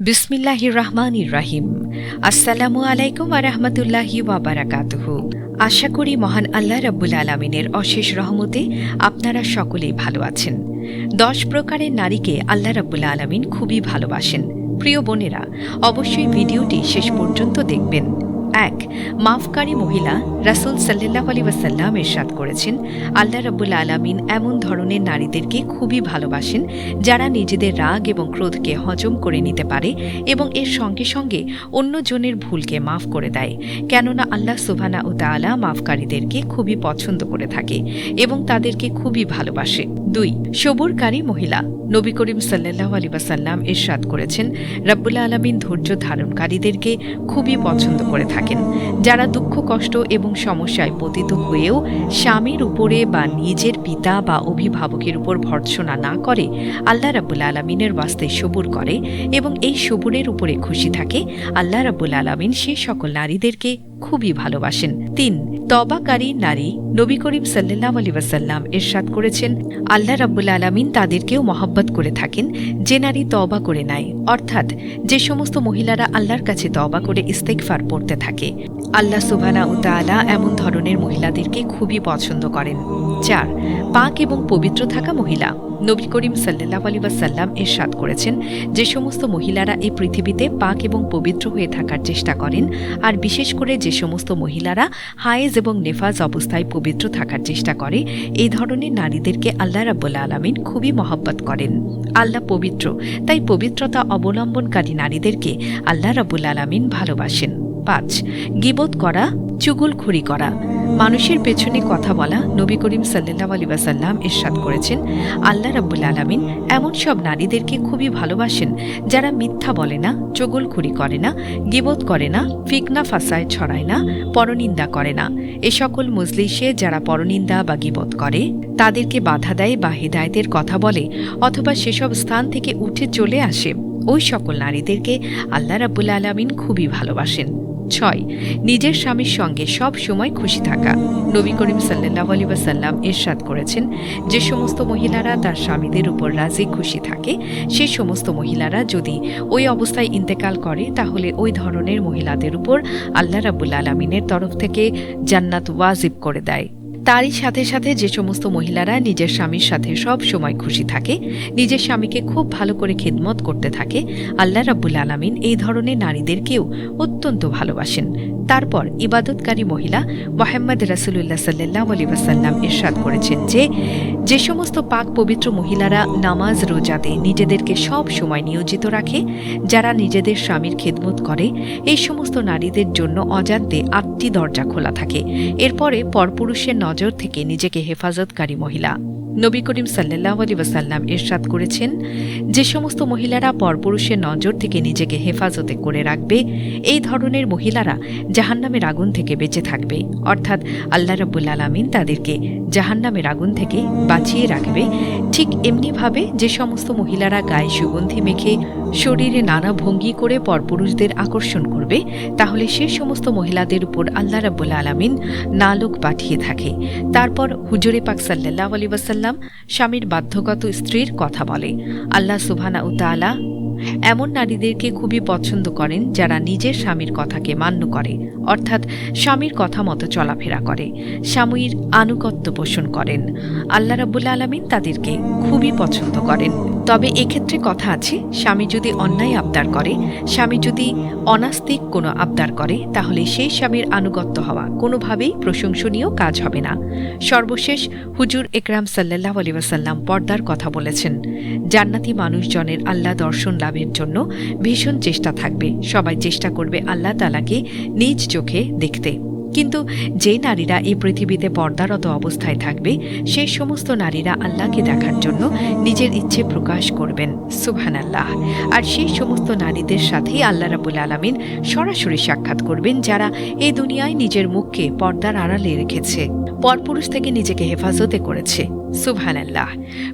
বিসমিল্লাহির রহমান রাহিম। আসসালামু আলাইকুম আরহামতুল্লাহি ওয়াবারাকাতুহু আশা করি মহান আল্লাহ রাব্বুল আলমিনের অশেষ রহমতে আপনারা সকলেই ভালো আছেন। দশ প্রকারের নারীকে আল্লাহ রাব্বুল আলমিন খুবই ভালোবাসেন। প্রিয় বোনেরা, অবশ্যই ভিডিওটি শেষ পর্যন্ত দেখবেন। এক মাফকারী মহিলা রাসুল সাল্লাহ আলী ওয়াসাল্লাম এরশাদ করেছেন, আল্লাহ রব্বুল আলমিন এমন ধরনের নারীদেরকে খুবই ভালোবাসেন যারা নিজেদের রাগ এবং ক্রোধকে হজম করে নিতে পারে এবং এর সঙ্গে সঙ্গে অন্যজনের ভুলকে মাফ করে দেয়। কেননা আল্লাহ সুবহানা ও মাফকারীদেরকে খুবই পছন্দ করে থাকে এবং তাদেরকে খুবই ভালোবাসে। দুই, সবুরকারী মহিলা। নবী করিম সাল্লাহ আলী ওয়াসাল্লাম এরশাদ করেছেন, রব্বুল আলমিন ধৈর্য ধারণকারীদেরকে খুবই পছন্দ করে থাকেন। যারা দুঃখ, কষ্ট এবং সমস্যায় পতিত হয়েও স্বামীর উপরে বা নিজের পিতা বা অভিভাবকের উপর ভর্ৎসনা না করে আল্লাহ রাব্বুল আলমিনের বাস্তে সবুর করে এবং এই সবুরের উপরে খুশি থাকে, আল্লাহ রাব্বুল আলমিন সে সকল নারীদেরকে খুবই ভালোবাসেন। তিন, তবাকারী নারী, নবী করিম সাল্লাহ আলী ওয়াসাল্লাম এরশাদ করেছেন, আল্লাহ রাব্বুল আলমিন তাদেরকেও মহব্বত করে থাকেন যে নারী তবা করে নেয়। অর্থাৎ যে সমস্ত মহিলারা আল্লাহর কাছে তবা করে ইস্তেকফার পড়তে থাকে। আল্লাহ সুবানা ও তালা এমন ধরনের মহিলাদেরকে খুবই পছন্দ করেন। চার, পাক এবং পবিত্র থাকা মহিলা। নবী করিম সাল্লাহ আলী ওয়াসাল্লাম এরশাদ করেছেন যে সমস্ত মহিলারা এই পৃথিবীতে পাক এবং পবিত্র হয়ে থাকার চেষ্টা করেন আর বিশেষ করে যে সমস্ত মহিলারা হায়েজ এবং নেফাজ অবস্থায় পবিত্র থাকার চেষ্টা করে, এই ধরনের নারীদেরকে আল্লাহ রাব্বুল্লা আলমিন খুবই মহব্বত করেন। আল্লাহ পবিত্র, তাই পবিত্রতা অবলম্বনকারী নারীদেরকে আল্লাহ রাবুল আলমিন ভালোবাসেন। পাঁচ, গিবত করা চুগুলখড়ি করা। মানুষের পেছনে কথা বলা নবী করিম সাল্লাহ আলী ওয়াসাল্লাম ইরশাদ করেছেন, আল্লাহ রাব্বুল আলমিন এমন সব নারীদেরকে খুবই ভালোবাসেন যারা মিথ্যা বলে না চগলখড়ি করে না, গিবত করে না, ফিকনা ফাসায় ছড়ায় না, পরনিন্দা করে না। এ সকল মজলিসে যারা পরনিন্দা বা গিবত করে, তাদেরকে বাধা দেয় বা হৃদায়তের কথা বলে অথবা সেসব স্থান থেকে উঠে চলে আসে। ওই সকল নারীদেরকে আল্লাহ রাব্বুল আলমিন খুবই ভালোবাসেন। ছয়। নিজের স্বামীর সঙ্গে সব সময় খুশি থাকা। নবী করিম সাল্লাহ আলী ওয়াসাল্লাম এরশাদ করেছেন, যে সমস্ত মহিলারা তার স্বামীদের উপর রাজি খুশি থাকে, সে সমস্ত মহিলারা যদি ওই অবস্থায় ইন্তেকাল করে, তাহলে ওই ধরনের মহিলাদের উপর আল্লাহ রাবুল আলমিনের তরফ থেকে জান্নাত ওয়াজিব করে দেয়। তারই সাথে সাথে যে সমস্ত মহিলারা নিজের স্বামীর সাথে সব সময় খুশি থাকে, নিজের স্বামীকে খুব ভালো করে খেদমত করতে থাকে, আল্লাহ রাব্বুল আলমিন এই ধরনের নারীদেরকেও অত্যন্ত ভালোবাসেন। তারপর ইবাদতকারী মহিলা মোহাম্মদ রাসুল্লাহ সাল্লাহ আলী ওয়াসাল্লাম ইরশাদ করেছেন যে যে সমস্ত পাক পবিত্র মহিলারা নামাজ রোজাতে নিজেদেরকে সব সময় নিয়োজিত রাখে, যারা নিজেদের স্বামীর খেদমত করে, এই সমস্ত নারীদের জন্য অজান্তে আটটি দরজা খোলা থাকে। এরপরে পরপুরুষের নজর থেকে নিজেকে হেফাজতকারী মহিলা। নবী করিম সাল্লাহ আলী ওয়াসাল্লাম এরশাদ করেছেন, যে সমস্ত মহিলারা পরপুরুষের নজর থেকে নিজেকে হেফাজতে করে রাখবে, এই ধরনের মহিলারা জাহান্নামের আগুন থেকে বেঁচে থাকবে। অর্থাৎ আল্লাহ রাব্বুল আলমিন তাদেরকে জাহান্নামের আগুন থেকে বাঁচিয়ে রাখবে। ঠিক এমনিভাবে যে সমস্ত মহিলারা গায়ে সুগন্ধি মেখে শরীরে নানা ভঙ্গি করে পরপুরুষদের আকর্ষণ করবে, তাহলে সে সমস্ত মহিলাদের উপর আল্লাহ রাবুল আলমিন নালুক পাঠিয়ে থাকে। তারপর হুজুরে পাক সাল্লাহ আলী ওয়াসাল্লাম স্বামীর বাধ্যগত স্ত্রীর কথা বলে। আল্লাহ সুবহানা ও তাআলা এমন নারীদেরকে খুবই পছন্দ করেন যারা নিজের স্বামীর কথাকে মান্য করে, অর্থাৎ স্বামীর কথা মতো চলাফেরা করে, স্বামীর আনুগত্য পোষণ করেন। আল্লাহ রাবুল আলমিন তাদেরকে খুবই পছন্দ করেন। তবে এক্ষেত্রে কথা আছে, স্বামী যদি অন্যায় আবদার করে, স্বামী যদি অনাস্তিক কোনো আবদার করে, তাহলে সেই স্বামীর আনুগত্য হওয়া কোনোভাবেই প্রশংসনীয় কাজ হবে না। সর্বশেষ হুজুর একরাম সাল্লাহ আলী ওয়াসাল্লাম পর্দার কথা বলেছেন, জান্নাতি মানুষজনের আল্লাহ দর্শন লাভের জন্য ভীষণ চেষ্টা থাকবে। সবাই চেষ্টা করবে আল্লাহ তালাকে নিজ চোখে দেখতে। কিন্তু যে নারীরা এই পৃথিবীতে পর্দারত অবস্থায় থাকবে সেই সমস্ত নারীরা আল্লাহকে দেখার জন্য নিজের ইচ্ছে প্রকাশ করবেন। সুবহান আল্লাহ আর সেই সমস্ত নারীদের সাথেই আল্লাহ রাবুল আলমিন সরাসরি সাক্ষাৎ করবেন, যারা এই দুনিয়ায় নিজের মুখকে পর্দার আড়ালে রেখেছে। পরপুরুষ থেকে নিজেকে হেফাজতে করেছে। সুবহানাল্লাহ।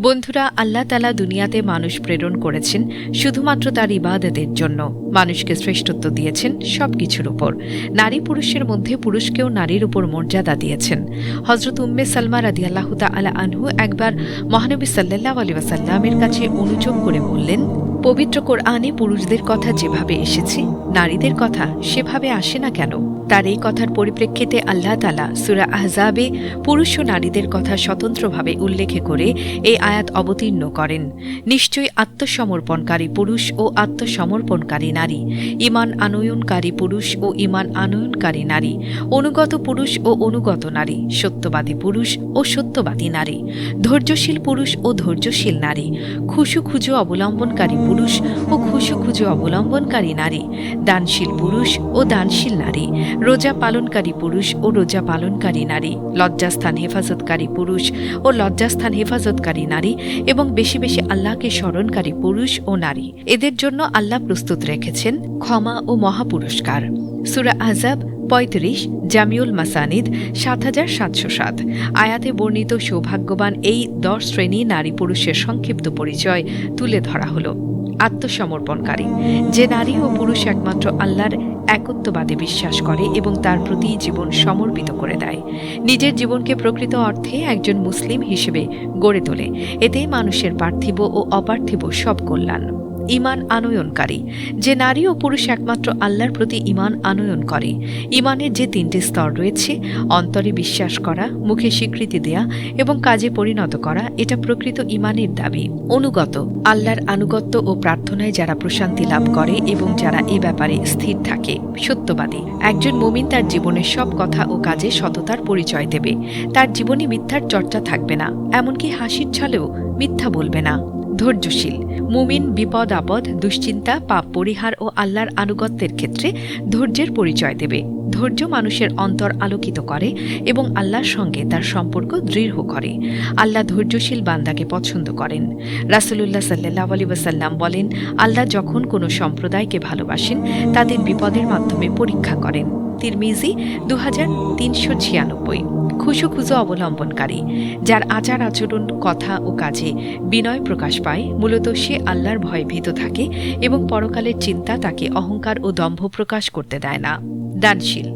বন্ধুরা, আল্লাহ তালা দুনিয়াতে মানুষ প্রেরণ করেছেন শুধুমাত্র তার ইবাদতের জন্য। মানুষকে শ্রেষ্ঠত্ব দিয়েছেন সব কিছুর উপর। নারী পুরুষের মধ্যে পুরুষকেও নারীর উপর মর্যাদা দিয়েছেন। হজরত উম্মে সালমা রাদি আল্লাহ আলা আনহু একবার মহানবী সাল্লাহ আলী ওয়াসাল্লামের কাছে অনুযোগ করে বললেন পবিত্র কোরআনে পুরুষদের কথা যেভাবে এসেছে, নারীদের কথা সেভাবে আসে না কেন? তার এই কথার পরিপ্রেক্ষিতে আল্লাহ তালা সুরা আহজাবে পুরুষ ও নারীদের কথা স্বতন্ত্রভাবে উল্লেখ করে এই আয়াত অবতীর্ণ করেন। নিশ্চয়ই আত্মসমর্পণকারী পুরুষ ও আত্মসমর্পণকারী নারী ইমান আনয়নকারী পুরুষ ও ইমান আনয়নকারী নারী, অনুগত পুরুষ ও অনুগত নারী, সত্যবাদী পুরুষ ও সত্যবাদী নারী, ধৈর্যশীল পুরুষ ও ধৈর্যশীল নারী খুশু খুজু অবলম্বনকারী পুরুষ ও খুশু খুজু অবলম্বনকারী নারী, দানশীল পুরুষ ও দানশীল নারী, রোজা পালনকারী পুরুষ ও রোজা পালনকারী নারী, লজ্জাস্থান হেফাজতকারী পুরুষ ও লজ্জাস্থান হেফাজতকারী নারী এবং বেশি বেশি আল্লাহকে স্মরণকারী পুরুষ ও নারী। এদের জন্য আল্লাহ প্রস্তুত রেখেছেন ক্ষমা ও মহাপুরস্কার। সুরা আজাব পঁয়ত্রিশ, জামিউল মাসানিদ, সাত হাজার সাতশো সাত। আয়াতে বর্ণিত সৌভাগ্যবান এই দশ শ্রেণি নারী পুরুষের সংক্ষিপ্ত পরিচয় তুলে ধরা হলো। আত্মসমর্পণকারী। যে নারী ও পুরুষ একমাত্র আল্লাহর একত্ববাদে বিশ্বাস করে এবং তার প্রতি জীবন সমর্পিত করে দেয়। নিজের জীবনকে প্রকৃত অর্থে একজন মুসলিম হিসেবে গড়ে তোলে। এতে মানুষের পার্থিব ও অপার্থিব সব কল্যাণ। ইমান আনয়নকারী। যে নারী ও পুরুষ একমাত্র আল্লাহর প্রতি ইমান আনয়ন করে। ইমানের যে তিনটি স্তর রয়েছে, অন্তরে বিশ্বাস করা, মুখে স্বীকৃতি দেয়া এবং কাজে পরিণত করা, এটা প্রকৃত ইমানের দাবি। অনুগত, আল্লাহর আনুগত্য ও প্রার্থনায় যারা প্রশান্তি লাভ করে এবং যারা এ ব্যাপারে স্থির থাকে, সত্যবাদী। একজন মমিন তার জীবনের সব কথা ও কাজে সততার পরিচয় দেবে। তার জীবনে মিথ্যার চর্চা থাকবে না, এমনকি হাসির ছলেও মিথ্যা বলবে না। ধৈর্যশীল। মুমিন বিপদ আপদ, দুশ্চিন্তা, পাপ পরিহার ও আল্লাহর আনুগত্যের ক্ষেত্রে ধৈর্যের পরিচয় দেবে। ধৈর্য মানুষের অন্তর আলোকিত করে এবং আল্লাহর সঙ্গে তার সম্পর্ক দৃঢ় করে। আল্লাহ ধৈর্যশীল বান্দাকে পছন্দ করেন। রাসুলুল্লাহ সাল্লাহ আলী ওয়াসাল্লাম বলেন, আল্লাহ যখন কোনো সম্প্রদায়কে ভালোবাসেন তাদের বিপদের মাধ্যমে পরীক্ষা করেন। তিরমিজি দু হাজার তিনশো ছিয়ানব্বই। খুশোখুজো অবলম্বনকারী, যার আচার আচরণ, কথা ও কাজে বিনয় প্রকাশ পায়, মূলত সে আল্লাহর ভয় ভীত থাকে এবং পরকালের চিন্তা তাকে অহংকার ও দম্ভ প্রকাশ করতে দেয় না। দানশীল,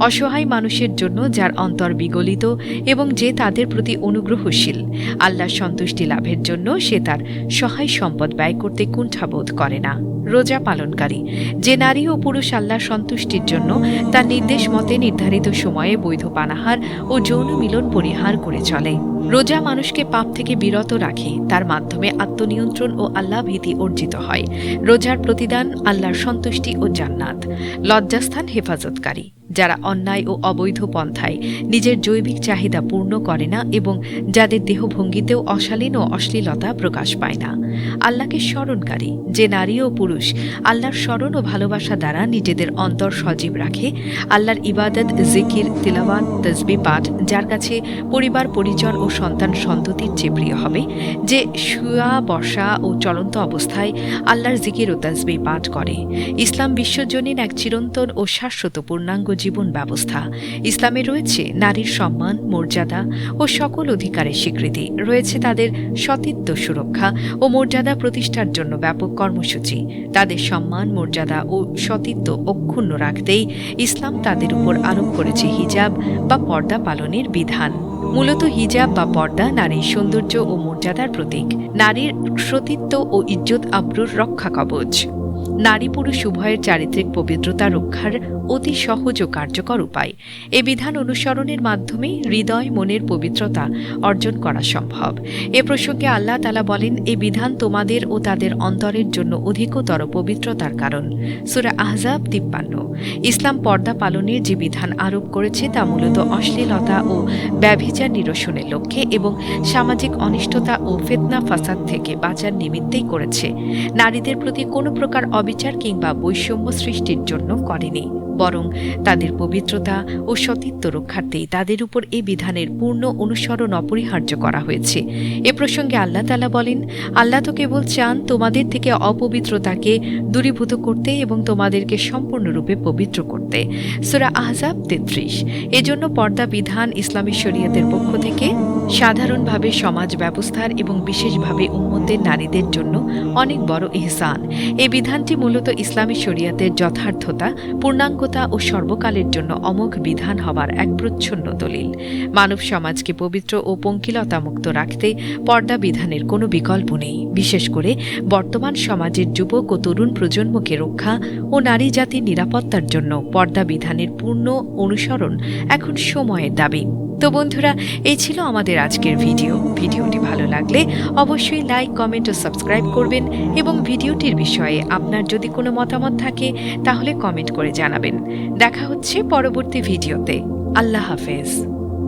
অসহায় মানুষের জন্য যার অন্তর বিগলিত এবং যে তাদের প্রতি অনুগ্রহশীল, আল্লাহর সন্তুষ্টি লাভের জন্য সে তার সহায় সম্পদ ব্যয় করতে কুণ্ঠাবোধ করে না। রোজা পালনকারী, যে নারী ও পুরুষ আল্লাহর সন্তুষ্টির জন্য তার নির্দেশ মতে নির্ধারিত সময়ে বৈধ পানাহার ও যৌন মিলন পরিহার করে চলে। রোজা মানুষকে পাপ থেকে বিরত রাখে, তার মাধ্যমে আত্মনিয়ন্ত্রণ ও আল্লাহ ভীতি অর্জিত হয়। রোজার প্রতিদান আল্লাহর সন্তুষ্টি ও জান্নাত। লজ্জাস্থান হেফাজতকারী যারা অন্যায় ও অবৈধ পন্থায় নিজের জৈবিক চাহিদা পূর্ণ করে না এবং যাদের দেহভঙ্গিতেও অশালীন ও অশ্লীলতা প্রকাশ পায় না। আল্লাহকে স্মরণকারী, যে নারী ও পুরুষ আল্লাহর স্মরণ ও ভালোবাসা দ্বারা নিজেদের অন্তর সজীব রাখে, আল্লাহর ইবাদত, জিকির, তিলাওয়াত তসবি পাঠ, যার কাছে পরিবার পরিজন ও সন্তান সন্ততির চেয়ে প্রিয় হবে, যে শুয়া বসা ও চলন্ত অবস্থায় আল্লাহর জিকির ও তসবি পাঠ করে। ইসলাম বিশ্বজনীন এক চিরন্তন ও শাশ্বত পূর্ণাঙ্গ জীবন ব্যবস্থা। ইসলামে রয়েছে নারীর সম্মান, মর্যাদা ও সকল অধিকারের স্বীকৃতি। রয়েছে তাদের সতীত্ব সুরক্ষা ও মর্যাদা প্রতিষ্ঠার জন্য ব্যাপক কর্মসূচি। তাদের সম্মান, মর্যাদা ও সতীত্ব অক্ষুণ্ণ রাখতেই ইসলাম তাদের উপর আরোপ করেছে হিজাব বা পর্দা পালনের বিধান। মূলত হিজাব বা পর্দা নারীর সৌন্দর্য ও মর্যাদার প্রতীক। নারীর সতীত্ব ও ইজ্জত আব্রুর রক্ষা কবচ। নারী পুরুষ উভয়ের চারিত্রিক পবিত্রতা রক্ষার অতি সহজ ও কার্যকর উপায়। এ বিধান অনুসরণের মাধ্যমে হৃদয়, মনের পবিত্রতা অর্জন করা সম্ভব। এ প্রসঙ্গে আল্লাহ তালা বলেন, এ বিধান তোমাদের ও তাদের অন্তরের জন্য অধিকতর পবিত্রতার কারণ। সুরা আহজাব তিপ্পান্ন। ইসলাম পর্দা পালনের যে বিধান আরোপ করেছে তা মূলত অশ্লীলতা ও ব্যভিচার নিরসনের লক্ষ্যে এবং সামাজিক অনিষ্টতা ও ফেতনা ফাসাদ থেকে বাঁচার নিমিত্তেই করেছে। নারীদের প্রতি কোনো প্রকার অবিচার কিংবা বৈষম্য সৃষ্টির জন্য করেনি। বরং তাদের পবিত্রতা ও সতীত্ব রক্ষার্থেই তাদের উপর এই বিধানের পূর্ণ অনুসরণ অপরিহার্য করা হয়েছে। এ প্রসঙ্গে আল্লাহ তালা বলেন, আল্লাহ তো কেবল চান তোমাদের থেকে অপবিত্রতাকে দূরীভূত করতে এবং তোমাদেরকে সম্পূর্ণরূপে পবিত্র করতে। সুরা আহজাব তেত্রিশ। এজন্য পর্দা বিধান ইসলামী শরীয়তের পক্ষ থেকে সাধারণভাবে সমাজ ব্যবস্থার এবং বিশেষভাবে উন্মতের নারীদের জন্য অনেক বড় এহসান। এই বিধানটি মূলত ইসলামী শরিয়াতের যথার্থতা পূর্ণাঙ্গতা ও সর্বকালের জন্য অমোঘ বিধান হবার এক প্রচ্ছন্ন দলিল। মানব সমাজকে পবিত্র ও পঙ্কিলতামুক্ত রাখতে পর্দা বিধানের কোনো বিকল্প নেই। বিশেষ করে বর্তমান সমাজের যুবক ও তরুণ প্রজন্মকে রক্ষা ও নারী জাতির নিরাপত্তার জন্য পর্দা বিধানের পূর্ণ অনুসরণ এখন সময়ের দাবি। তো বন্ধুরা, এই ছিল আমাদের আজকের ভিডিও। ভিডিওটি ভালো লাগলে অবশ্যই লাইক, কমেন্ট ও সাবস্ক্রাইব করবেন এবং ভিডিওটির বিষয়ে আপনার যদি কোনো মতামত থাকে, তাহলে কমেন্ট করে জানাবেন। দেখা হচ্ছে পরবর্তী ভিডিওতে। আল্লাহ হাফেজ।